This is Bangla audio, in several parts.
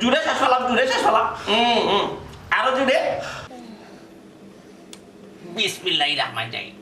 জুড়ে শেষ হলাম জুড়ে শেষ হলাম আরও জুড়ে। বিসমিল্লাহির রহমান রাহিম।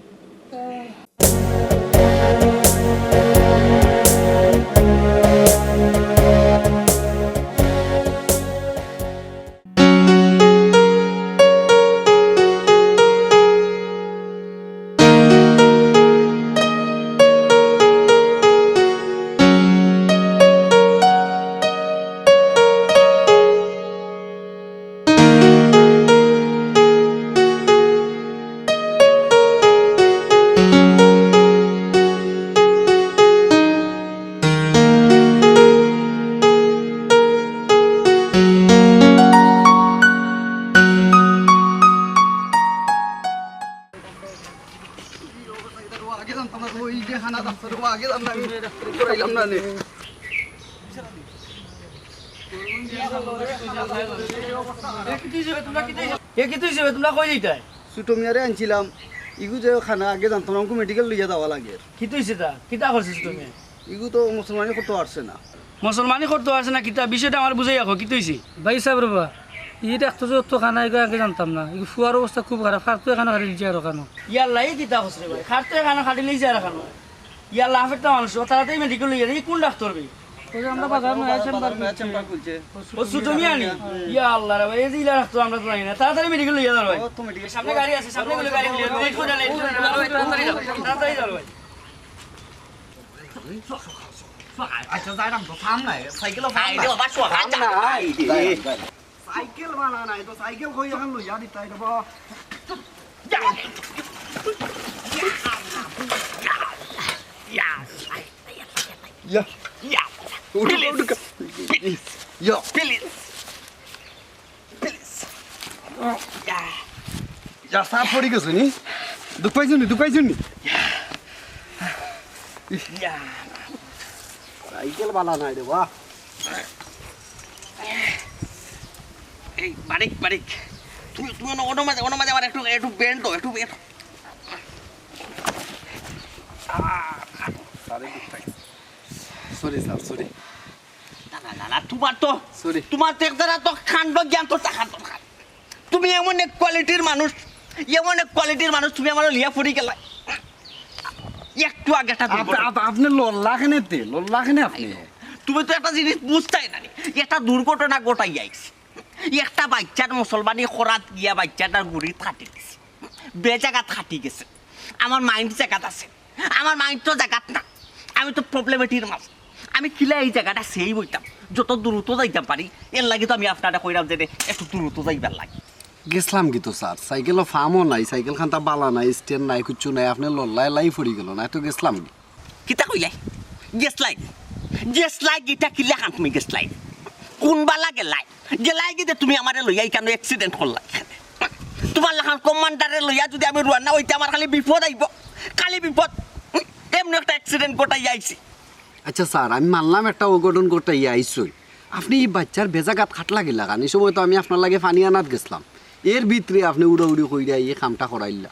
ওই যে খানা ডাক্তার আগে জানতাম আমি ডাক্তার করাইলাম না নে। এ কি তুই যাবে তোমরা কই যাইতাই? ছোট মেয়ারে আনছিলাম। ইগু যে খানা আগে জানতাম আমাকে মেডিকেল লিয়ে যাওয়া লাগে। তা কিতা ইগু তো মুসলমানি করতে পারছে না। মুসলমানি করতে পারছে না কিতা বিষয়টা আমার বুঝাই রাখো কি তুইছি ভাই সাহেব ই ডাক্তার যে খানা এগুলো আগে জানতাম না। এই ফুয়ার অবস্থা খুব খারাপ ফার তো এখানে খালি দিচ্ছে আর কেন ইয়াল্লা এই কিতা করছে ভাই? খাটতে এখানে খাটি লই যায় রাখানো ইয়াল্লা হাফেরটা মানুষ তাড়াতাড়ি মেডিকেল লই যায়। কোন ডাক্তার ভাই আমরা বাজার নয় চেম্বার চেম্বার খুলছে। ও ছোট মিয়া ইয়া আল্লাহ রে ভাই এই যে ইলা রাখতো আমরা তো জানি না। তাড়াতাড়ি মেডিকেল লই যাও ভাই। তো সামনে গাড়ি আছে সামনে গুলো গাড়ি লিয়ে লেট করে লেট করে তাড়াতাড়ি যাও। তাড়াতাড়ি যাও ভাই। আচ্ছা যাইরাম তো থাম নাই। সাইকেলও ফাই দে বাবা শোয়া নাই। সাইকেল বানা নাই তো সাইকেল কই এখন লইয়া দিতাই দেব ইয়া ইয়া ইয়া প্লিজ ইয়া সাপ পড়ি গেছে নি? দুঃখ পাইছুন নি দুঃখ পাইছুন নি সাইকেল বানা নাই রে বাহ। এই বারিক বারিক তুমি তুমি অন্য মাঝে অন্য মাঝে আমার একটু একটু বেন্ড তো একটু একটু সরি স্যার সরি না না না না তোমার তো সরি তোমার তো একদারা তো খান্ড জ্ঞান তো টাকান তো তুমি এমন এক কোয়ালিটির মানুষ এমন এক কোয়ালিটির মানুষ তুমি আমার লিয়া ফুরি গেলা। একটু আগে একটা দুর্ঘটনা। আপনি লল্লা খেনে তে লল্লা খেনে আপনি। তুমি তো একটা জিনিস বুঝতাই না একটা দুর্ঘটনা গোটাই আইছে। একটা বাচ্চার মুসলমানি খরাত গিয়া বাচ্চাটার গুড়ি ফাটি গেছে। বে জায়গাত ফাটি গেছে। আমার মাইন্ড জায়গাত আছে। আমার মাইন্ড তো জায়গাত না। আমি তো প্রবলেমেটির মাছ। আমি কিলা এই জায়গাটা সেই বইতাম। যত দ্রুত যাইতাম পারি এর লাগে তো আমি আপনারা কইরাম যে একটু দ্রুত যাইবার লাগে। গেছলাম কি তো স্যার। সাইকেল ফার্মও নাই সাইকেল খানটা বালা নাই স্ট্যান্ড নাই কিচ্ছু নাই আপনি লল্লাই লাই ফুরি গেল না তো গেছলাম কি কিতা কইলাই? গেছ লাইট গেছ লাইট এটা কিলা খান তুমি গেছ লাইট কোনবা লাগে লাইট গেলাই গিয়ে তুমি আমারে লইয়া কেন এক্সিডেন্ট করলা? তোমার লাখান কমান্ডারে লইয়া যদি আমি রুয়ান না হইতে আমার খালি বিপদ আইব। খালি বিপদ। এমনি একটা অ্যাক্সিডেন্ট গোটাই আইছি। আচ্ছা স্যার আমি মানলাম একটা অঘটন ইয়ে আইসই আপনি এই বাচ্চার ভেজাগাত খাটলা গেলা কান এই সময় তো আমি আপনার লাগে পানি আনাত গেছিলাম। এর ভিতরে আপনি উড়া উড়ি কইরা এই কামটা করাইলা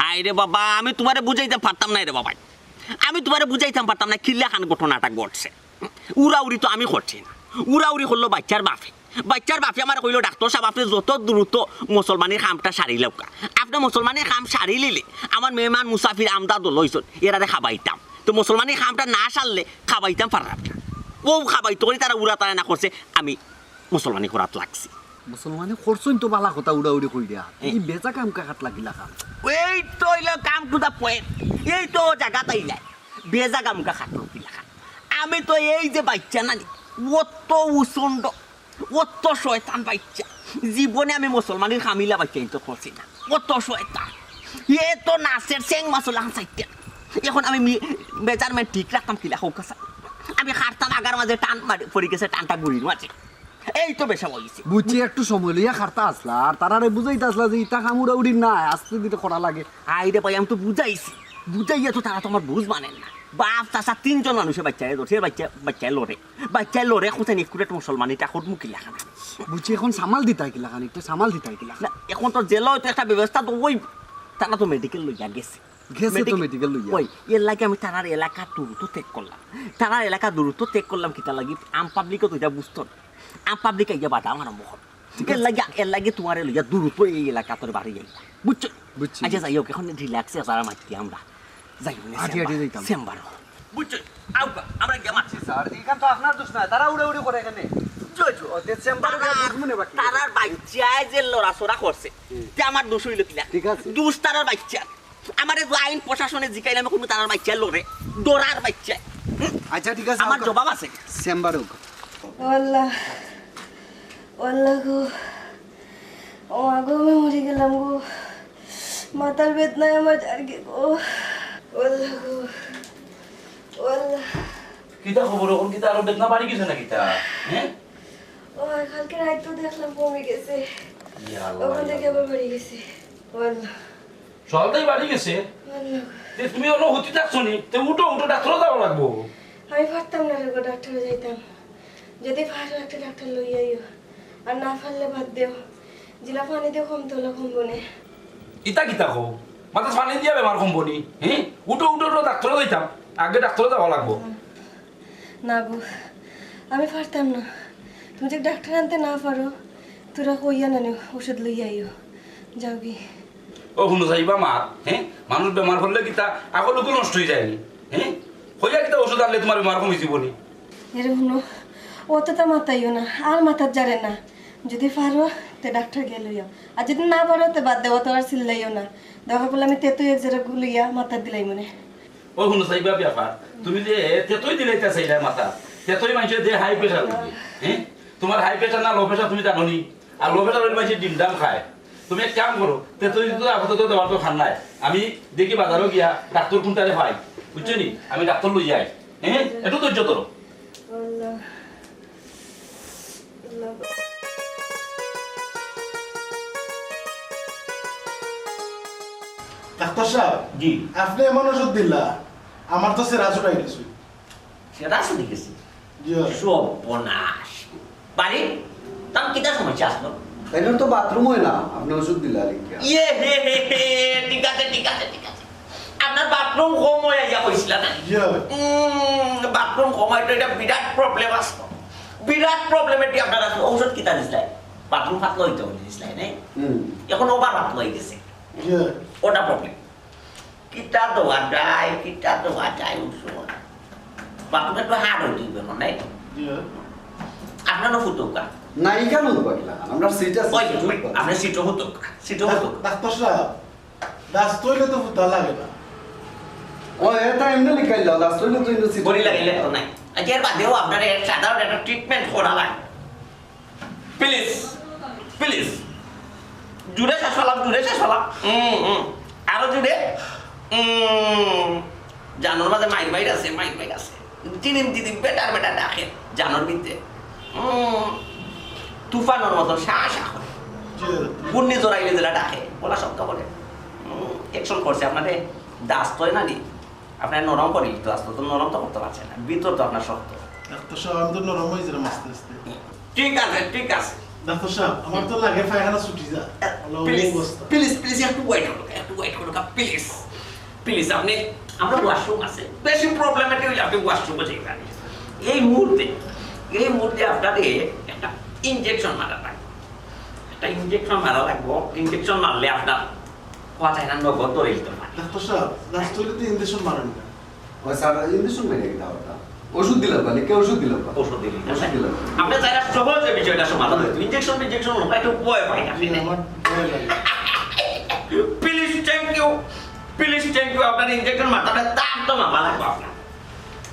হাই রে বাবা আমি তোমারে বুঝাইতে পারতাম না রে বাবা আমি তোমারে বুঝাইতাম পারতাম না কিল্লা খান ঘটনাটা ঘটছে। উড়াউড়ি তো আমি করছি না। উড়াউড়ি করল বাচ্চার বাপে। বাচ্চার বাপে আমার কইলো ডাক্তার সাহেব আপনি যত দ্রুত মুসলমানের কামটা সারি লৌকা আপনি মুসলমানের কাম সারি লিলে আমার মেহমান মুসাফির আমদাদ লইছন এরারে খাবাইতাম তো মুসলমানের কামটা না সারলে খাবাইতাম পারলাম না ও খাবাইতো করে তারা উড়া তারা না করছে আমি মুসলমানি করাত লাগছি। মুসলমানে করছই তো বালা কথা উড়া উড়ি কইরা এই বেজা কাম কা খাটলা গিলা কাম। এই তো হইল কাম টু দা পয়েন্ট এই তো জায়গা তাইলাই বেজা কামকা খাটো পিলাখা আমি তো এই যে বাচ্চা নানি অত উচন্ড অত শয়তান বাচ্চা। জীবনে আমি মুসলমানের খামিলা বাচ্চা তো করছি না। অত শয়তান। এ তো নাচের চেং মাসলা চাইতে। এখন আমি মি- বেজার মানে ঠিক রাখতাম কিলা হোক আমি খারতাম আগার মাঝে টান মারি পড়ে গেছে টানটা ঘুরি মাঝে। এই তো বেশা বলিছি বুঝছি একটু সময় লইয়া খারতা আসলা আর তারারে বুঝাইতে আসলা যে ইটা কাম উড়ি না আস্তে দিতে করা লাগে। আইরে ভাই আমি তো বুঝাইছি। বুঝাইয়া তো তারা তোমার বুঝ মানেন না। বাপ তিনজন মানুষের বাচ্চায় ধরছে বাচ্চা বাচ্চায় লড়ে। বাচ্চায় লড়ে কোথায় নিকুরেট মুসলমান এটা এখন মুখি লেখা বুঝছি এখন সামাল দিতাই কিলা খান একটু সামাল দিতাই কিলা না, এখন তো জেলাও তো একটা ব্যবস্থা তো ওই তারা তো মেডিকেল লইয়া গেছে। গেছে তো Medic- medical লইয়া। ওই এর লাগে আমি তারার এলাকা দূরত্ব ত্যাগ করলাম তারার এলাকা দূরত্ব ত্যাগ করলাম কিতা লাগি আম পাবলিকও তো এটা বুঝতো আম পাবলিক আইয়া বাটা আমার মুখ এর লাগে এর লাগে তোমার লইয়া দূরত্ব এই এলাকা তোর বাড়ি যাই বুঝছ বুঝছি। আচ্ছা যাই হোক এখন রিল্যাক্সে আসার মাতি আমরা। যাই হাঁটি হাঁটি যাইতাম। চেম্বার বুঝছ? আউকা আমরা গিয়ে মারছি স্যার এখান তো আপনার দোষ না তারা উড়ে উড়ে করে এখানে। তারার বাচ্চায় যে লড়াচড়া করছে তে আমার দোষ হইল কিলা দোষ তারার বাচ্চা আমার আইন প্রশাসনে জিকাইলে আমি কোনো তারার বাচ্চা লড়ে ডরার বাচ্চা আচ্ছা ঠিক আছে আমার জবাব আছে। চেম্বার হোক গো। ও আগো আমি মরে গেলাম গো। মাথার বেদনায় আমার জারগে গো কিতা খবর? ওর কিতা আরও বেদনা বাড়ি গেছে না কিতা? হ্যাঁ? ও কালকে রাত তো দেখলাম কমে গেছে। ইয়া ওখান আল্লাহ, থেকে আবার বাড়ি গেছে। ওয়াল্লাহ সকালটাই বাড়ি গেছে? তুমি অন্য হতি থাকছো নি? তে উঠো উঠো ডাক্তার যাওয়া লাগবো। আমি পারতাম না রে ডাক্তারে যাইতাম। যদি পারো একটা ডাক্তার লই আইও আর না পারলে বাদ দেও। জিলা পানি দিয়ে কমতে হলে কমবো না ইতা কিতা কো মাথা পানি দিয়া বেমার কমবনি হ্যাঁ উঠো উঠো উঠো ডাক্তার যাইতাম। আগে ডাক্তার যাওয়া লাগবো। না গো আমি পারতাম না। তুমি যে ডাক্তার আনতে না পারো তোরা কইয়া না ওষুধ লইয়া আইও। যাও কি ও শুনো যাইবা মার হ্যাঁ মানুষ বেমার হলে কিতা আগর লোক নষ্ট হয়ে যায়নি হ্যাঁ হইয়া কিতা ওষুধ আনলে তোমার বেমার কমে যাবনি এরে শুনো অতটা মাতাইও না আর মাথার জারে না। যদি পারো তে ডাক্তার গিয়ে লইয়া আর যদি না পারো তে বাদ দেবো তো আর চিল্লাইও না। দেখা পেলে আমি তেতুই এক জায়গা লইয়া মাথার দিলাই মনে। ও শুনো যাইবা ব্যাপার তুমি যে তেতই দিলাইতা চাইলা মাথা তেতই মানুষের যে হাই প্রেশার হ্যাঁ তোমার হাই প্রেশার না লো প্রেশার তুমি জানো নি? আর লো প্রেশার মানুষের ডিম ডাম খায়। তুমি এক কাম করো তেতই তো আপাতত দেওয়ার তো খান নাই। আমি দেখি বাজারও গিয়া ডাক্তার কোনটারে পাই বুঝছ নি? আমি ডাক্তার লই যাই হ্যাঁ একটু ধৈর্য ধরো। ডাক্তার সাহেব জি। আপনি এমন ওষুধ দিলা আমার তো সেরা ছড়াই গেছে। সেটা শুনে গেছি? জি সর্বনাশ। বাড়ি? তার কিতা সমস্যা আসলো? এটা তো বাথরুম হয় না। আপনি ওষুধ দিলা ইয়ে হে হে হে ঠিক আছে ঠিক আছে ঠিক আছে। আপনার বাথরুম কম হয়ে যা কইছিল না? জি বাথরুম কম হয় তো এটা বিরাট প্রবলেম আসলো। বিরাট প্রবলেম এটি আপনার আসলো। ঔষধ কিতা দিছিলাই বাথরুম ফাটলো হইতে বলে দিছিলাই নাই? হুম। এখন ওবার ফাটলো হয়ে গেছে। জি। ওটা প্রবলেম কিতা দেওয়া যায় কিতা দেওয়া যায় উঠছো। বাথরুমে তো হার্ড হয়ে দিবে নাই? জি আপনারও ফুটুকা না এখানে তো বাকি লাগান আমরা সিট ওই হতুক ডাক্তার সাহেব রাস্তা তো ফুটা লাগে না। ও এটা এমনি লিখাই দাও লাস্ট হইলে তো ইন্দু সিট বড়ি লাগাইলে তো নাই। আজকে এর বাদেও আপনার সাধারণ একটা ট্রিটমেন্ট করা লাগে প্লিজ প্লিজ জুড়ে শেষ হলাম জুড়ে শেষ হলাম। হুম হুম আরও জুড়ে জানোর মাঝে মাইক বাইর আছে মাইক বাইর আছে। চিনিম দিদিম বেটার বেটার ডাকে জানোর বিদ্যে তুফানোর মতো শাহ শাহ করে। ঘূর্ণি জোড়াইলে যেটা ডাকে বলা শব্দ বলে। একশন করছে। আপনারে দাস তো না নি? আপনার নরম করি তো আস্তে তো। নরম তো করতে পারছে না। ভিতর তো আপনার শক্ত। ঠিক আছে ঠিক আছে। ডাক্তার সাহেব আমার তো লাগে পায়খানা ছুটি যা। প্লিজ প্লিজ একটু ওয়েট করুন একটু ওয়েট করুন প্লিজ প্লিজ আপনি আমরা ওয়াশরুম আছে। বেশি প্রবলেমেটিক হইলে আপনি ওয়াশরুমে যাইবেন এই মুহূর্তে এই মুহূর্তে আপনাদের একটা ইনজেকশন মারা লাগবে। একটা ইনজেকশন মারা লাগবে। ইনজেকশন মারলে আপনার কথা না নগদ ধরে দিতে পারে ডাক্তার সাহেব হইলে তো ইঞ্জেকশন মারেন না। স্যার ইন্দু মেরে দাও ওষুধ দিলাম মানে কে ওষুধ দিলাম? ওষুধ দিলি ওষুধ দিলাম। আপনি চাইলে সহজে বিষয়টা সমাধান ইনজেকশন ইনজেকশন একটু পাই আপনি আমার please thank you please thank you আপনার ইনজেকশন মাথাটা তাপ তো মাপা লাগবে আপনার।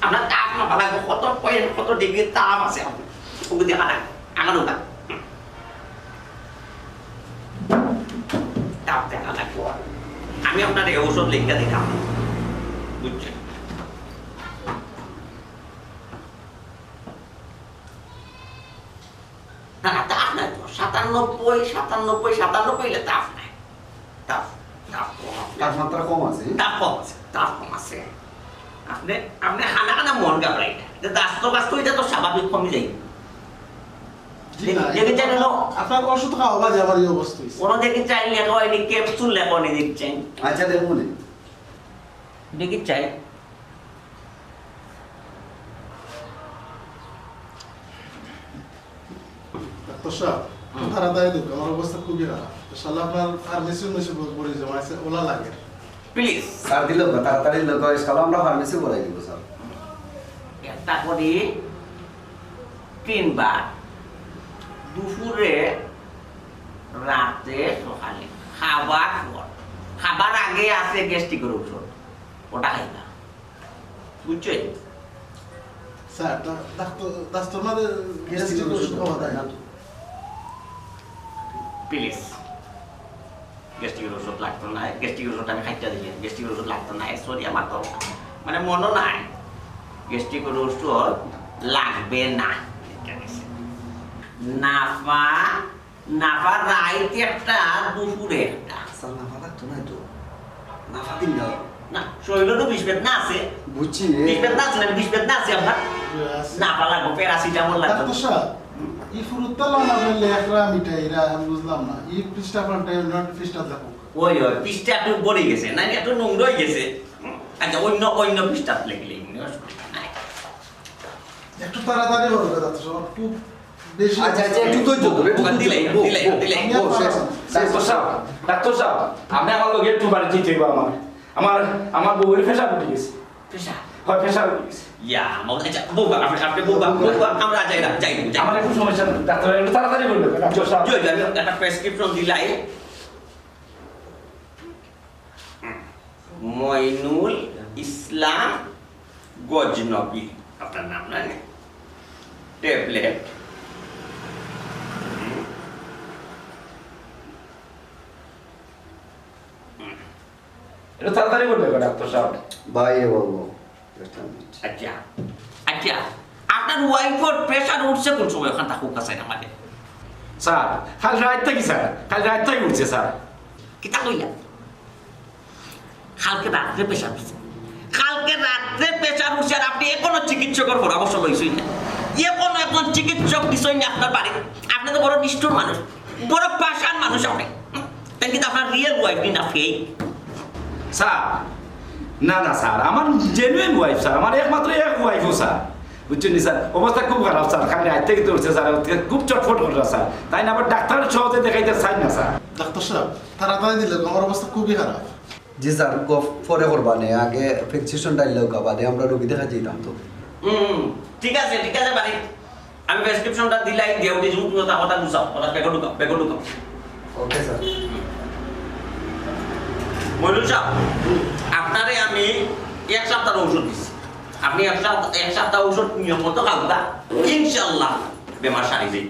আপনার তাপ মাপা লাগবে। কত পয়েন্ট কত ডিগ্রি তাপ আছে আপনার। ওগুলো দেখা লাগবে আমার ওটা তাপ দেখা লাগবে আমি আপনার এই ঔষধ লিখে দিলাম। বুঝছেন না না তাপ নাই তো সাতানব্বই সাতানব্বই হলে তাপ নাই। তাপ। তাপমাত্রা কম আছে। তাপ কম আছে তাপ কম আছে। আপনি আপনি খানা খানা মন ঘাবড়াই না। দাস্ত গাছ এটা তো স্বাভাবিক কমে যাই জি না, দেখে এটা জানেন তো- আপনার ওষুধ খাওয়া বাজে আমার অবস্থা হয়েছে কোনো দেখে লেখা হয়নি ক্যাপসুল লেখা হয়নি দেখছেন। আচ্ছা দেখুন দেখি চাই। ডাক্তার তাড়াতাড়ি দেখো আমার অবস্থা খুবই খারাপ। শালা আপনার ফার্মেসি মেসে পড়ে যাব আছে ওলা লাগে। প্লিজ স্যার দিল তাড়াতাড়ি লোক ইসকাল আমরা ফার্মেসি করাই দিব স্যার একটা করে তিনবার দুপুরে রাতে সকালে খাবার পর খাবার আগে আছে গ্যাস্ট্রিকের ওষুধ ওটা খাইবা বুঝছ স্যার ডাক্তার ডাক্তার মানে গ্যাস্ট্রিক ওষুধ খাওয়া দেয় না। প্লিজ গ্যাস্ট্রিকের ওষুধ লাগতো না গ্যাস্ট্রিকের ওষুধ আমি খাইতে দিই গ্যাস্ট্রিকের ওষুধ লাগতো না সরি আমার তো মানে মনে নাই। গ্যাস্ট্রিকের ওষুধ লাগবে না। নাফা নাফা রাইতে একটা দুপুরে একটা। স্যার না ভালো লাগতো না তো। না ফাদিন না। না শরীরে তো বিষ বেদনা আছে। বুঝছি বিষ বেদনা আছে না বিষ বেদনা আছে আপনার নাফা লাগবে প্যারাসিটামল লাগবে। ডাক্তার সাহেব এই ফুরুত্তা লাম মিঠাইরা আমি বুঝলাম না। এই পৃষ্ঠা আপনার নট পৃষ্ঠা দেখো। ওই ওই পৃষ্ঠা একটু বড়ে গেছে না একটু নোংরা গেছে। আচ্ছা অন্য অন্য পৃষ্ঠা লেগলে একটু তাড়াতাড়ি হবে ডাক্তার সাহেব খুব বেশি আচ্ছা আচ্ছা একটু ধৈর্য ধরে। ডাক্তার সাহেব ডাক্তার সাহেব আপনি আমার লগে একটু বাড়ি দিতে আমার। আমার আমার বউয়ের ফেসা উঠে গেছে। পেশা হয় ফেসা উঠে গেছে। ইয়া আচ্ছা আপনি আপনি আমরা যাই না যাই একটু সমস্যা নেই। ডাক্তার একটু তাড়াতাড়ি বলবে ডাক্তার সাহেব জয় আমি একটা প্রেসক্রিপশন দিলাই। মইনুল ইসলাম গজনবী আপনার নাম না ট্যাবলেট। তাড়াতাড়ি বলবে ডাক্তার সাহেব ভাই মিনিট। আচ্ছা আচ্ছা আপনার ওয়াইফের প্রেশার উঠছে কোন সময়? ওখান থাকুক কাছে আমাদের স্যার কাল রাত থেকে স্যার কাল রাত থেকে উঠছে স্যার। কিতা কইলা কালকে রাত্রে প্রেশার উঠছে। কালকে রাত্রে প্রেশার উঠছে আর আপনি এখনও চিকিৎসকের পরামর্শ লইছেন না। এখনও এখন চিকিৎসক দিছেন না আপনার বাড়ি আপনি তো বড় নিষ্ঠুর মানুষ বড় পাশান মানুষ আপনি। তাই কিন্তু আপনার রিয়েল ওয়াইফ না ফেক স্যার না না স্যার। আমার জেনুইন ওয়াইফ স্যার। আমার একমাত্র এক ওয়াইফও স্যার। বুঝছেন নি স্যার? অবস্থা খুব খারাপ স্যার। খালি রাত থেকে তুলছে স্যার। খুব চটফট করে স্যার। তাই না আবার ডাক্তার সহজে দেখাইতে চাই না স্যার। ডাক্তার সাহেব তাড়াতাড়ি দিলে আমার অবস্থা খুবই খারাপ। জি স্যার গফ পরে করবা নে। আগে ফ্যাকসিশন ডাইলেও কা বাদে আমরা রোগী দেখা যেতাম তো। হুম ঠিক আছে ঠিক আছে বাড়ি। আমি প্রেসক্রিপশনটা দিলাই দেউ দিয়ে তুমি কথা কথা বুঝাও কথা বেগো ঢুকাও বেগো ঢুকাও। Okay sir. মইনুল সাহেব আপনারে আমি এক সপ্তাহ ওষুধ দিচ্ছি আপনি এক সপ্তাহ এক সপ্তাহ ওষুধ নিয়ম মতো খাওয়া ইনশাল্লাহ বেমার সারি যাই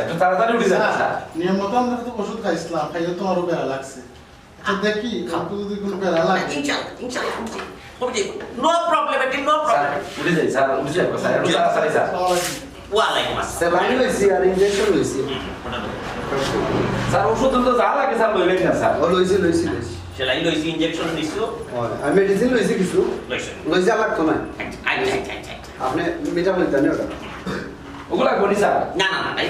একটু তাড়াতাড়ি উঠে যান স্যার। স্যার, নিয়ম মতো আমরা তো ওষুধ খাইছিলাম খাইয়ে আরও বেড়া লাগছে। দেখি আপনি যদি কোনো বেড়া লাগে। ইনশাল্লাহ ইনশাল্লাহ নো প্রবলেম এটি নো প্রবলেম উঠে যাই স্যার উঠে যাই স্যার একটু তাড়াতাড়ি স্যার। ওয়ালাইকুম আসসালাম। স্যালাইন লইছি আর ইনজেকশন লইছি। হুম, ওটা তো। স্যার ওষুধ তো যা লাগে স্যার লইলেন না স্যার। ও লইছি লইছি লইছি। সেলাই লইছি দিছো আর মেডিসিন লইছি কিছু লইছে আর লাগতো না আপনি মিটা লইতেন ওটা ওগুলো স্যার না না না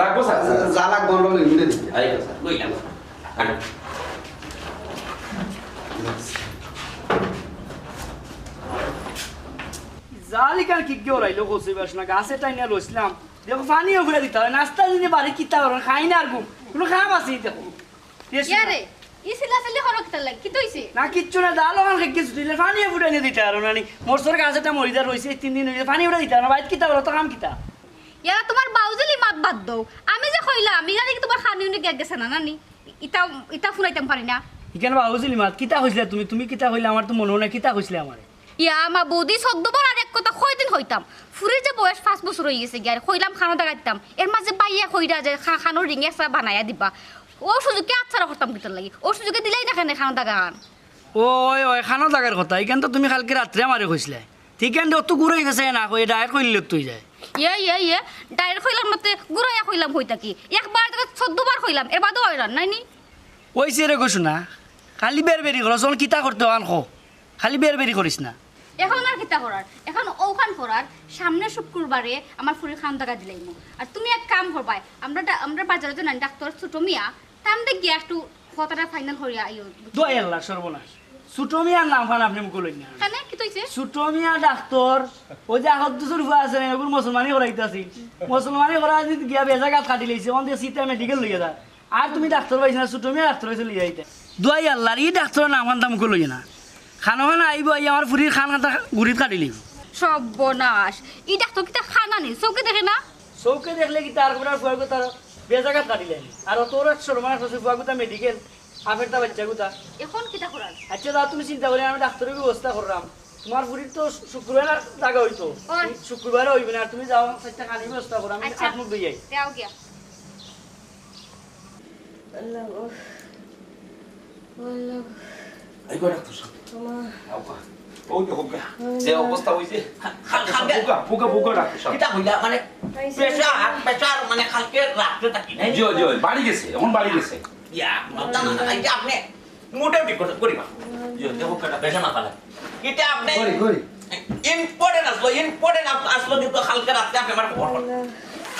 লাগবো স্যার যা লাগবো আমরা দিচ্ছি স্যার লইলাম জালিকার কি কেউ রাইলো কচি বাস না গাছে টাইনা রইছিলাম দেখো পানিও ঘুরে দিতে হয় নাস্তা দিনে বাড়ি কিতা করো খাই না আর ঘুম কোনো খাম আছে দেখো ই সিলাসিলি হরক তার কি তৈছে না কিচ্ছু না ওখান খেয়ে কিছু দিলে দিতে আর নানি। মোরসর গাছেটা মরিদা রয়েছে এই তিন দিন হয়েছে পানি উঠে দিতে আর না বাইত কিতা করো তো কাম কিতা? ইয়ারা তোমার বাউজলি মাত বাদ দাও আমি যে কইলাম আমি জানি কি তোমার খানি উনি গেট গেছে না নানি? ইটা ইটা ফুরাইতাম পারি না। ইখানে বাবুজিলি মাত কিতা কইছিলে তুমি? তুমি কিতা কইলে আমার তো মনে হয় না কিতা কইছিলে আমার ইয়া আমার বৌদি চোদ্দবার আর এক কথা কয়দিন হইতাম ফুরির যে বয়স পাঁচ বছর হয়ে গেছে গিয়ে কইলাম খানো দেখাইতাম এর মাঝে বাইয়া কইরা যে খা খানোর রিং একটা বানাইয়া দিবা। ও সুযোগে আচ্ছা করতাম কিতার লাগি? ও সুযোগে দিলাই না কেন খানো দেখান ওই ওই খানো জাগার কথা। এখান তো তুমি কালকে রাত্রে আমারে কইছিলে। ঠিক আছে অত ঘুরে গেছে না কই ডায়ের কইলে তুই যায়। ইয়ে ইয়ে ইয়ে ডাইরেক্ট কইলাম মতে গুড়াইয়া কইলাম হই থাকি একবার থেকে চোদ্দবার কইলাম এর বাদেও হয় নাই নি ওইসে রে কইছো না খালি বের বেরি করো চল কিতা করতে আন খো খালি বের বেরি করিস না। এখন আর কিতা করার? এখন ওখান করার সামনে শুক্রবারে আমার ফুরির খান টাকা দিলাইম আর তুমি এক কাম করবাই আমরা আমরা বাজারে যে ডাক্তার ছোট মিয়া তামতে গিয়া একটু কথাটা ফাইনাল করিয়া আইও। দোয়াই আল্লাহ সর্বনাশ ছোট মিয়ার নাম ফান আপনি মুখ লই না কেন কি তৈছে ছোট মিয়া ডাক্তার ওই যে আগত দুশোর উপর আছে না এগুলো মুসলমানি করাইতেছি মুসলমানি করা যদি গিয়া বেজাগাত কাটি লইছে অন দিয়ে সিটা মেডিকেল লইয়া যায় আর তুমি ডাক্তার পাইছ না ছোট মিয়া ডাক্তার পাইছে লইয়া আইতে। দুয়াই আল্লাহর ই ডাক্তারের নাম ফান মুখ লই না খানো খানা আইব আই আমার ফুরির খান খাতা গুড়িত কাটি লিব। সর্বনাশ ই ডাক্তার কিতা খানা নেই চৌকে দেখে না? চৌকে দেখলে কি তার করে ফুয়ার তার বেজাগাত কাটিলে আর তোর সরমান আছে গুতা মেডিকেল আফের তা বাচ্চা গুতা এখন কিতা করার আচ্ছা দাদা তুমি চিন্তা করি আমি ডাক্তারের ব্যবস্থা করলাম তোমার বুড়ির তো শুক্রবার জায়গা হইতো। শুক্রবার হইবে না তুমি যাও চারটা কানি ব্যবস্থা করো আমি। আট মুখ দিয়ে দেও গিয়া আল্লাহ গো। আল্লাহ গো। এই করে ডাক্তার সাহেব আমার আও কা ও দেখো কা যে অবস্থা হইছে খালকে ফুকা ফুকা ফুকা ডাক্তার সাহেব কিতা হইলা মানে প্রেসার প্রেসার মানে কালকে রাত্রে থাকি নাই জয় জয় বাড়ি গেছে এখন বাড়ি গেছে ইয়া না না না এটা আপনি মোটেও ঠিক কথা করিবা দেখো কেটা প্রেসার না পালা এটা আপনি করি করি ইম্পর্টেন্ট আসলো ইম্পর্টেন্ট আসলো কিন্তু কালকে রাত্রে আপনি আমার খবর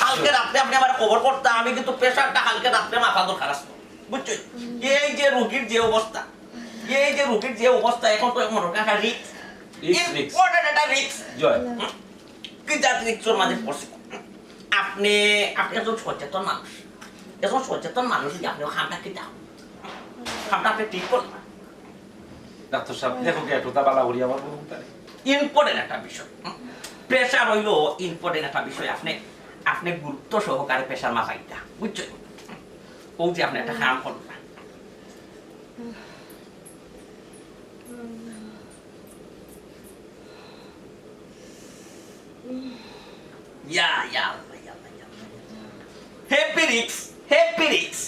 কালকে রাত্রে আপনি আমার খবর করতেন আমি কিন্তু প্রেসারটা কালকে রাত্রে মাথা দরকার আসলো বুঝছ এই যে রোগীর যে অবস্থা এই যে রোগীর যে অবস্থা এখন তো মনে হয় রিক্স. ইম্পর্টেন্ট একটা রিক্স জয় কি জাত রিক্সর মাঝে পড়ছে? আপনি আপনি একজন সচেতন মানুষ। একজন সচেতন মানুষ যে আপনি খামটা কি দাও? খামটা আপনি ঠিক করবেন ডাক্তার সাহেব দেখো কে এতটা বালা করি আমার ইম্পর্টেন্ট একটা বিষয়। প্রেশার হইল ইম্পর্টেন্ট একটা বিষয়। আপনি আপনি গুরুত্ব সহকারে প্রেশার মাপাইটা বুঝছ? ও যে আপনি একটা কাম করবেন ইয়া ইয়া ইয়া ইয়া হ্যাপি রিক্স হ্যাপি রিক্স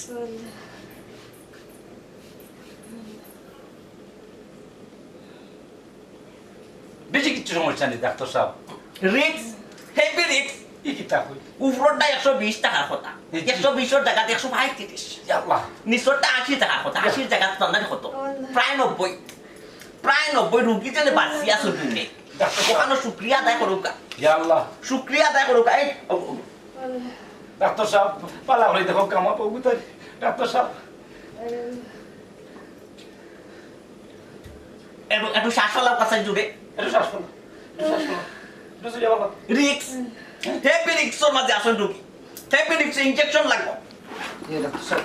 বেশি কিছু সমস্যা নেই ডাক্তার সাহেব। রিক্স হ্যাপি রিক্স ই কি তা কই? উপরটা একশো বিশ টাকার কথা। একশো বিশের জায়গাতে একশো পঁয়ত্রিশ। নিচরটা আশি টাকার কথা আশির জায়গাতে তন্দানি কত? প্রায় নব্বই। প্রায় নব্বই রুগী যেন বাঁচি আছো দিনে ওখানে শুক্রিয়া আদায় করুক ইয়া আল্লাহ। শুক্রিয়া আদায় করুক এই ডাক্তার সাহেব পালা করি দেখো কামা বহু তারে ডাক্তার সাহেব। একটু শ্বাস কাছে জুড়ে। একটু রিক্স। রিক্সর মাঝে আসেন রিক্স ইনজেকশন লাগবে। ডাক্তার সাহেব।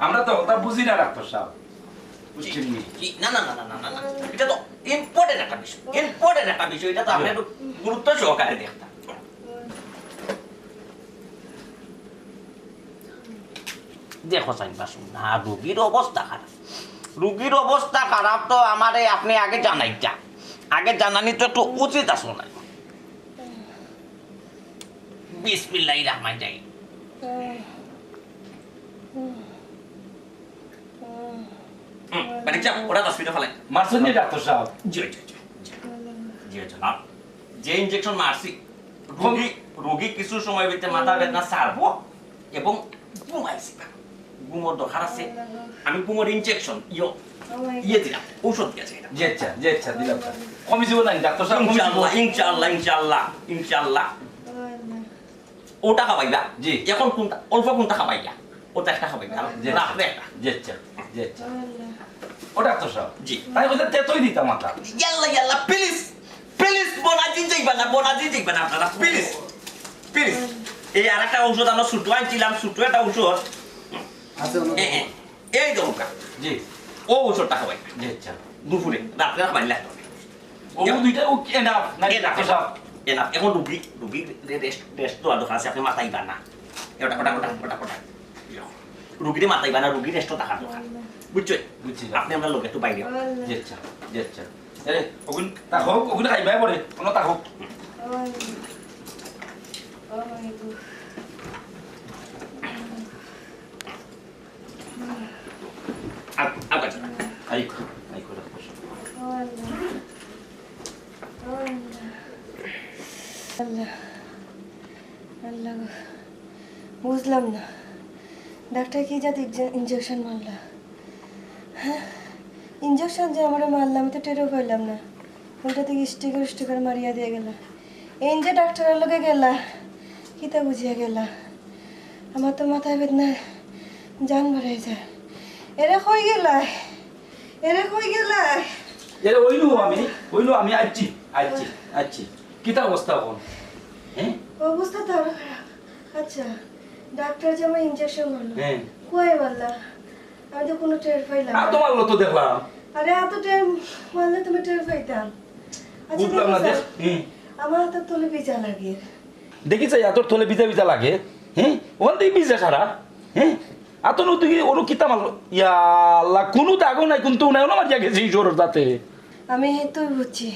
আমরা তো ওটা বুঝি না ডাক্তার সাহেব। রুগীর অবস্থা খারাপ। রুগীর অবস্থা খারাপ তো আমারে আপনি আগে জানাইটা আগে জানানি তো একটু উচিত আসো না বিসমিল্লাহির রহমান যাই ফেলাই মারছেন নি। ডাক্তার সাহেব। জি জি জি জি। জনাব যে ইনজেকশন মারছি রোগী রোগী কিছু সময় ভিতরে মাথা বেদনা সারবো এবং ঘুমাইছি। ঘুমোর দরকার আছে। আমি ঘুমোর ইনজেকশন ইয়ো ইয়ে দিলাম ঔষধ গেছে জি আচ্ছা জি আচ্ছা দিলাম কমি যাব না ডাক্তার সাহেব ইনশাআল্লাহ ইনশাআল্লাহ ইনশাআল্লাহ ইনশাআল্লাহ। ওটা খাবাইবা। জি। এখন কোনটা? অল্প কোনটা খাবাইয়া ওটা একটা খাবাইবা। জি রাত্রে একটা। জি আচ্ছা। জি ও ডাক্তার জি। তাই বলতে তেতই দিতাম মাথা ইয়াল্লা ইয়াল্লা প্লিজ প্লিজ বোনাজি যাইবা না বোনাজি যাইবা না আপনারা প্লিজ প্লিজ এই আর একটা ঔষধ আমরা ছুটো আনছিলাম ছুটো একটা ঔষধ। আছে অন্য এ, এ, এই দরকার জি। ও ঔষধটা খাবাই জি আচ্ছা। দুপুরে রাত্রে লাগতো ও দুইটা ও কি না না ডাক্তার সাহেব এনা এখন রেস্ট রেস্ট তো দরকার আছে আপনি মাথাইবা না। ওটা ওটা ওটা ওটা ওটা। রুগীরে মাথাইবা না রুগী রেস্ট থাকার দরকার বুঝছ বুঝছি। আপনি আমরা লোক একটু বাইরে আচ্ছা আচ্ছা আরে ওগুন ওগুন খাইবাই পরে কোনো। বুঝলাম না ডাক্তার কি যাতে ইঞ্জেকশন মারলা? হ্যাঁ? ইঞ্জেকশন যে আমরা মারলাম আমি তো টেরও পাইলাম না। ওইটা থেকে স্টিকার স্টিকার মারিয়া দিয়ে গেলা। এই যে ডাক্তারের লোকে গেলা কিতা বুঝিয়া গেলা? আমার তো মাথায় বেদনা জান বাড়াই যায়। এরে কই গেলাই? এরে কই গেলাই? এরে ওইনু আমি ওইনু আমি আইছি আইছি আইছি কিতা অবস্থা এখন হ্যাঁ? অবস্থা তো আরও খারাপ। আচ্ছা। ডাক্তার যে আমার ইঞ্জেকশন মারলো হ্যাঁ। কই মারলা আমি তো কোনো টের পাইলাম আর। তোমার তো দেখলাম। আরে এত টের মারলে তুমি টের পাইতাম। আচ্ছা না দেখো আমার হাতের তলে ভিজা লাগে। দেখি চাই থলে বিজা বিজা লাগে। হ্যাঁ ওখান থেকে বিজা সারা। হ্যাঁ আতো নু তুই ওরু কিতা মাল ইয়া আল্লাহ কোনো দাগও নাই কিন্তু নাই না মারিয়া গেছে জোর যাতে আমি তো বুঝছি।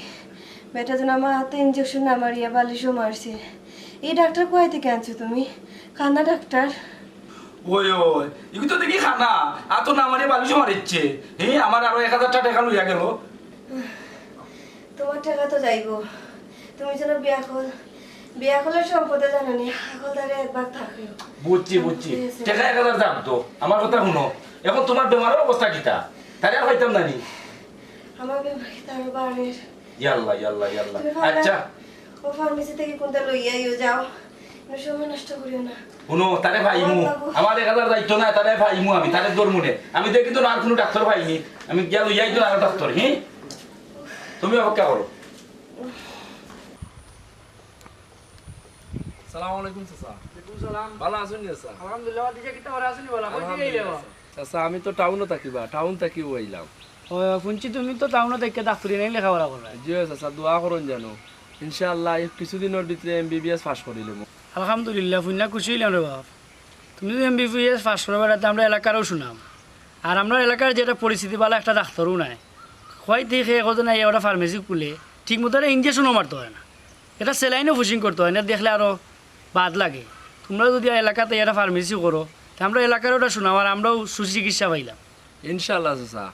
বেটা যেন আমার হাতে ইঞ্জেকশন না মারিয়া বালিশও মারছে। এই ডাক্তার কোয়াই থেকে আনছো তুমি? কান্না ডাক্তার। ওই ওই এগুলো তো দেখি খানা। আতো না মারিয়া বালিশও মারিচ্ছে। হ্যাঁ আমার আরও এক হাজার টাকা লইয়া গেল। তোমার টাকা তো যাইবো। তুমি যেন বিয়া কলের সম্পদে জানো নি আগল একবার থাকবে বুঝছি বুঝছি। টাকা এক হাজার দাম তো। আমার কথা শুনো। এখন তোমার বেমারের অবস্থা কিতা? তারে আর হইতাম না নি। আমার বেমারি তার বাড়ির ইয়াল্লা ইয়াল্লা ইয়াল্লা। আচ্ছা। ও ফার্মেসি থেকে কোনটা যাও সময় নষ্ট করিও না শুনো তারে ভাইমু আমার এক হাজার দায়িত্ব নাই তারে ভাইমু আমি তারে দরমুনে আমি দেখি তো আর কোনো ডাক্তার ভাইনি আমি গিয়া লইয়াই তো আর ডাক্তার হ্যাঁ তুমি অপেক্ষা করো সালাম আলাইকুম চাচা ভালো আছেন চাচা আলহামদুলিল্লাহ দিকে কিতা করে আসনি বলা কই থেকে আইলে চাচা আমি তো টাউনে থাকিবা টাউন থাকি আইলাম ও শুনছি তুমি তো টাউনে থেকে ডাক্তারি নাই লেখাপড়া করা জি চাচা দোয়া করুন জানো ইনশাআল্লাহ এই কিছুদিনের ভিতরে M B B S pass করিলাম আলহামদুলিল্লাহ ফুন্না খুশি হইলাম রে বাপ। তুমি যদি এম বিবিএস পাস করে বেড়াতে আমরা এলাকারও শুনাম। আর আমরা এলাকার যেটা পরিস্থিতি ভালো একটা ডাক্তারও নাই। হয় দেখে কত নাই ওরা ফার্মেসি খুলে ঠিক মতো ইঞ্জেকশনও মারতে হয় না। এটা সেলাইনও ফুসিং করতে হয় না দেখলে আরও বাদ লাগে। তোমরা যদি এলাকাতে এটা ফার্মেসি করো তা আমরা এলাকার ওটা শোনাম আর আমরাও সুচিকিৎসা পাইলাম। ইনশাআল্লাহ চাচা।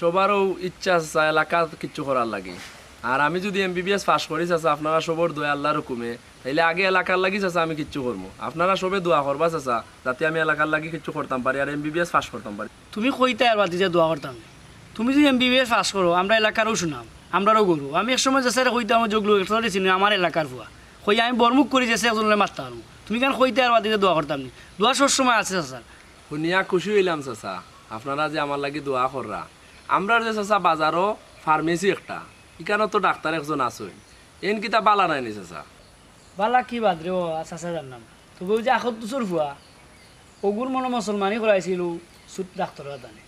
সবারও ইচ্ছা চাচা এলাকা কিচ্ছু করার লাগে। আর আমি যদি M B B S pass করি চাচা আপনারা সবর দোয়া আল্লাহর হুকুমে। তাইলে আগে এলাকার লাগি চাচা আমি কিচ্ছু করব আপনারা সবে দোয়া করবা চাচা যাতে আমি এলাকার লাগি কিচ্ছু করতাম পারি আর M B B S pass করতাম পারি। তুমি কইতে আর বাতি যে দোয়া করতাম? তুমি যদি এম বিবিএস পাস করো আমরা এলাকারও শুনাম আমরাও গরু। আমি এক সময় যেসে কইতাম যোগলু একটা চিনি আমার এলাকার ফুয়া কই আমি বরমুখ করি যেসে একজনের মারতে পারব তুমি কেন কইতে আর বাতি যে দোয়া করতাম নি? দোয়া সব সময় আছে স্যার শুনিয়া খুশি হইলাম চাচা। আপনারা যে আমার লাগি দোয়া কররা। আমরা যে চাচা বাজারও ফার্মেসি একটা। এখানে তো ডাক্তার একজন আছে এন কিতা বালা নাই নি চাচা বালা কি বাদ রে ও আচ্ছা জানলাম তবু যে আখত দুচর ফুয়া ওগুর মনে মুসলমানই করাইছিল সুট ডাক্তার দানে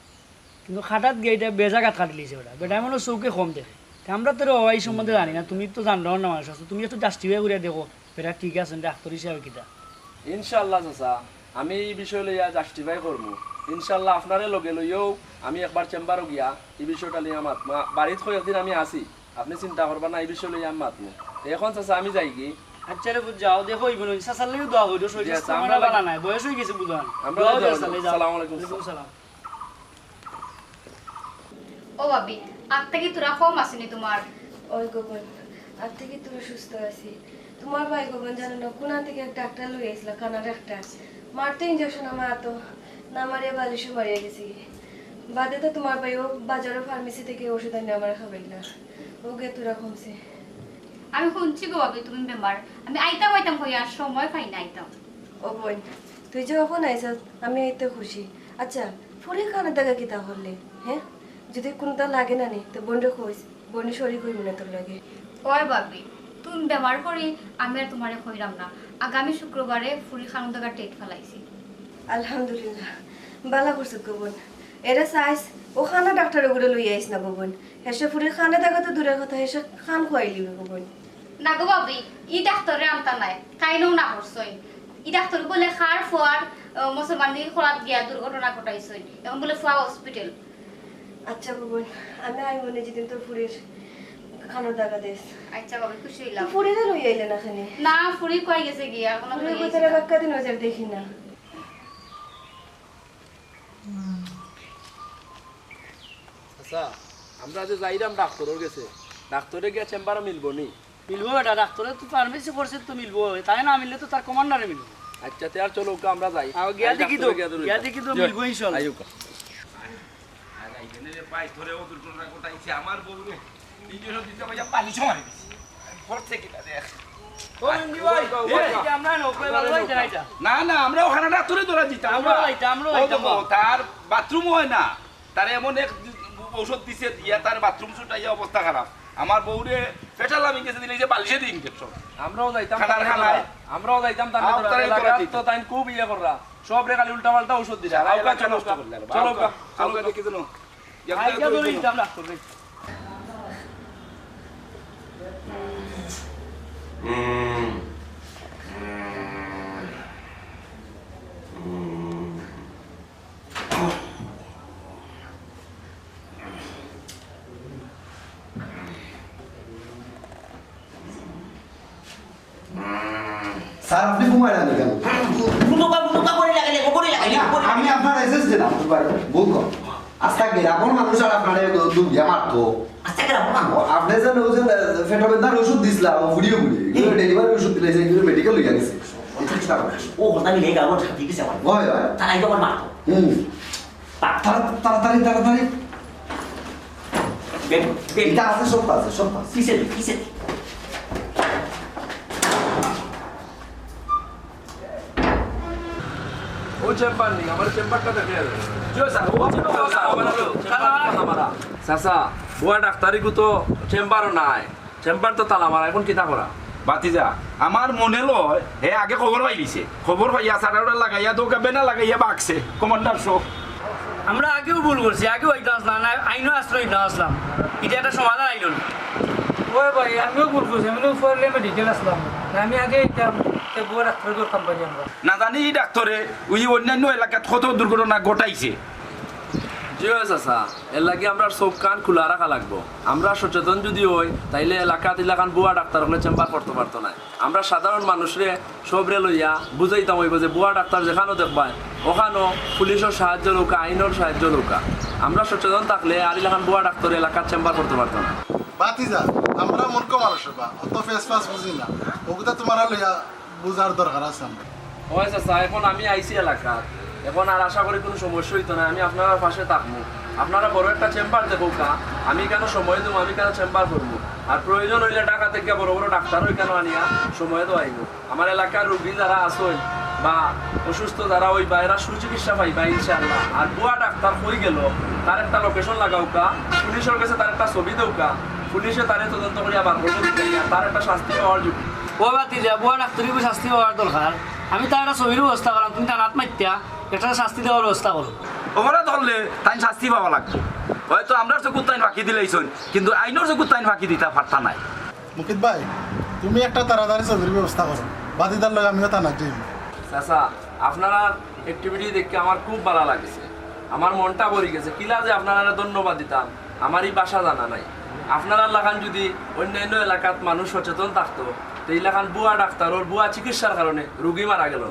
কিন্তু খাটাত গিয়ে এটা বেজাগাত কাটি লিছে ওটা বেটা মানে চৌকে কম দেখে। আমরা তো এই সম্বন্ধে জানি না। তুমি তো জানো না মানুষ আছো। তুমি একটু জাস্টিফাই করে দেখো বেটা ঠিক আছে ডাক্তার হিসাবে কিটা ইনশাল্লাহ চাচা। আমি এই বিষয় লইয়া জাস্টিফাই করব ইনশাল্লাহ আপনারে লগে লইও আমি একবার চেম্বারও গিয়া এই বিষয়টা লইয়া মাতমা বাড়িত কয়েকদিন আমি আসি আপনি চিন্তা করবা না এই বিষয় লইয়া আমি মাতমু এখন চাচা আমি যাই কি? আচ্ছা রে যাও দেখো ইবন সাসার লাগি দোয়া শরীর জি, আচ্ছা, আমরা বালা নাই বয়স হয়ে গেছে বুঝান আমরা। আসসালামু আলাইকুম। ওয়ালাইকুম সালাম। ও ভাবি আর থেকে তোরা কম আসেনি তোমার? ওই গোপন আর থেকে তুমি সুস্থ আছি। তোমার ভাই গোপন জানো না কোনা থেকে এক ডাক্তার লই আইছিল কানা ডাক্তার মারতে ইঞ্জেকশন আমার এত না মারিয়া বালিশও মারিয়া গেছি। বাদে তো তোমার ভাই ও বাজারের ফার্মেসি থেকে ওষুধ আনি আমার খাবাইলা ও গে তোরা কমছে আমি শুনছি গো ভাবি তুমি বেমার। আমি আইতাম আইতাম কই আর সময় পাই না আইতাম। ও বোন তুই যে কখন আইস আমি এতে খুশি। আচ্ছা ফুরে খানা দেখা কি তাহলে হ্যাঁ? যদি কোনটা লাগে না নি তো বোনরে কইস বোনের শরীর কই মনে তোর লাগে। ওই ভাবি তুমি বেমার করি আমি আর তোমারে কইরাম না। আগামী শুক্রবারে ফুরি খানো দাগা টেট ফেলাইছি। আলহামদুলিল্লাহ। বালা করছে গোবন এরা সাইজ ও খানা ডাক্তার ওগুলো লই আইস না গোবন হেসে ফুরে খানা দেখা তো দূরের কথা হেসে খান খুয়াই লিবি গোবন না গো ভাবি ই ডাক্তরে আমতা নাই কাইনও না করছই। ই ডাক্তর বলে খার ফোয়ার মুসলমান খোলাত গিয়া দুর্ঘটনা ঘটাইছই। এখন বলে ফুয়া হসপিটাল। আচ্ছা গোবন আমি আই মনে যেদিন তোর ফুরের খানোর দাগা দেশ আচ্ছা বাবা খুশি হইলাম। ফুরিরে লই আইলে না খানি? না ফুরি কই গেছে গিয়া কোনো ফুরির ভিতরে বাক্কা দিন নজর দেখি না। আচ্ছা আমরা যে যাইরাম ডাক্তারের গেছে। ডাক্তারে গিয়ে চেম্বারে মিলবো নি? মিলবো বেটা ডাক্তারে তো ফার্মেসি পড়ছে তো মিলবো। তাই না মিললে তো তার কমান্ডারে মিলবো। আচ্ছা তে আর চলো আমরা যাই। গিয়া দেখি তো গিয়া। দেখি তো মিলবো ইনশাআল্লাহ ধরে ও দুর্ঘটনা ঘটাইছে আমার বউরে দিতে পানি দিছে। করছে কিনা দেখ। না না আমরা ওখানে ধরা দিতাম। তার বাথরুম হয় না। তার এমন এক ঔষধ দিছে দিয়া তার বাথরুম ছুটাইয়া অবস্থা খারাপ। আমার বউরে পেটাল আমি গেছে দিলে যে বালিশে দিন ইনফেকশন আমরাও যাইতাম খানার খানায়। আমরাও যাইতাম তার। তো তাইন খুব ইয়ে কররা। সব রে খালি উল্টা পাল্টা ওষুধ দিছে সারা আও কা, চলো নষ্ট করলে চলো চলো। দেখি তো আইগা ধরে দিতাম ডাক্তারে স্যার আপনি ঘুমায় না কেন? বুনুকা বুনুকা করে লাগাইলে করে লাগাইলে আমি আপনার এসেস দিলাম বলব আচ্ছা গ্রামের মানুষ আর আপনার দুর্গা মারতো? আচ্ছা কেন না আপনি যে ওই যে ফেটা বেদার ওষুধ ফুড়িয়ে ফুড়িয়ে এগুলো ডেলিভারি ওষুধ দিলে যে মেডিকেল লইয়া গেছে। ও কথা মিলে গেল ঠিক আছে আমার। হয় হয়। তাই তো আমার মারতো। হুম। তাড়া- তাড়াতাড়ি তাড়াতাড়ি। এটা আছে সব আছে সব আছে। চেম্বার নেই আমার চেম্বারটা দেখে যাবে চাচা বুয়া ডাক্তারি তো চেম্বারও নাই চেম্বার তো তালা মারা এখন কিতা করা বাতিজা আমার মনে লয় হে আগে খবর পাইলিছে খবর পাইয়া সারাটা লাগাইয়া দোকা বেনা লাগাইয়া বাকছে কমান্ডার শো আমরা আগেও ভুল করছি আগেও আইতাম আসলাম না আইনও আশ্রয় দিতাম আসলাম এটা একটা সমাধান আইল ওই ভাই আমিও ভুল করছি আমি পড়লে মেডিকেল আসলাম না আমি আগে এইতাম বুয়া ডাক্তার আমরা না জানি ডাক্তরে ওই অন্যান্য এলাকাত কত দুর্ঘটনা ঘটাইছে। জি চাচা। এর লাগে আমরা চোখ কান খোলা রাখা লাগবো। আমরা সচেতন যদি হই তাইলে এলাকাত এলাকান বুয়া ডাক্তার হলে চেম্বার করতে পারতো না আমরা সাধারণ মানুষরে সবরে লইয়া বুঝাইতাম হইব যে বুয়া ডাক্তার যেখানেও ওখানেও পুলিশের সাহায্য লৌকা আইনের সাহায্য লৌকা। আমরা সচেতন থাকলে আর এলাকান বুয়া ডাক্তার এলাকার চেম্বার করতে পারতো না। বাতিজা আমরা মূর্খ মানুষ বা অত ফেস ফাস বুঝি না ওগুলো তোমার লইয়া বুঝার দরকার আছে আমরা। ওই চাচা এখন আমি আইসি এলাকার। এখন আর আশা করি কোনো সমস্যা হইতো না, আমি আপনারা পাশে থাকব। আপনারা বড় একটা চেম্বার দেবো কা আমি কেন সময় দেবো, আমি কেন চেম্বার করব? আর প্রয়োজন হইলে টাকা থেকে বড় বড় ডাক্তার ওই কেন আনিয়া সময় তো আইব আমার এলাকার রুগী যারা আসই বা অসুস্থ যারা ওই বা এরা সুচিকিৎসা পাইবা, ইনশাআল্লাহ। আর বুয়া ডাক্তার হই গেল, তার একটা লোকেশন লাগাও কা পুলিশের কাছে তার একটা ছবি দেও কা পুলিশে তারে তদন্ত করিয়া বার করব তার একটা শাস্তি পাওয়ার যোগ্য। ও বাতি যা বুয়া ডাক্তারি শাস্তি হওয়ার দরকার। আমি তার একটা ছবির ব্যবস্থা করলাম তুমি তার একটা শাস্তি দেওয়ার ব্যবস্থা করো। ওরা ধরলে তাই শাস্তি পাওয়া লাগবে। হয়তো আমরা চকুর তাইন ফাঁকি দিলেইছন কিন্তু আইনের চকুর তাইন ফাঁকি দিতে পারতা নাই। মুকিত ভাই তুমি একটা তাড়াতাড়ি ছবির ব্যবস্থা করো। বাতিদার লগে আমিও তা না যাইব চাচা আপনারা অ্যাক্টিভিটি দেখে আমার খুব ভালো লাগছে। আমার মনটা ভরে গেছে। কিলা যে আপনারা ধন্যবাদ দিতাম আমার এই বাসা জানা নাই। আপনারা লাগান যদি অন্যান্য এলাকাত মানুষ সচেতন থাকতো তো লাগান বুয়া ডাক্তার ওর বুয়া চিকিৎসার কারণে রুগী মারা গেল।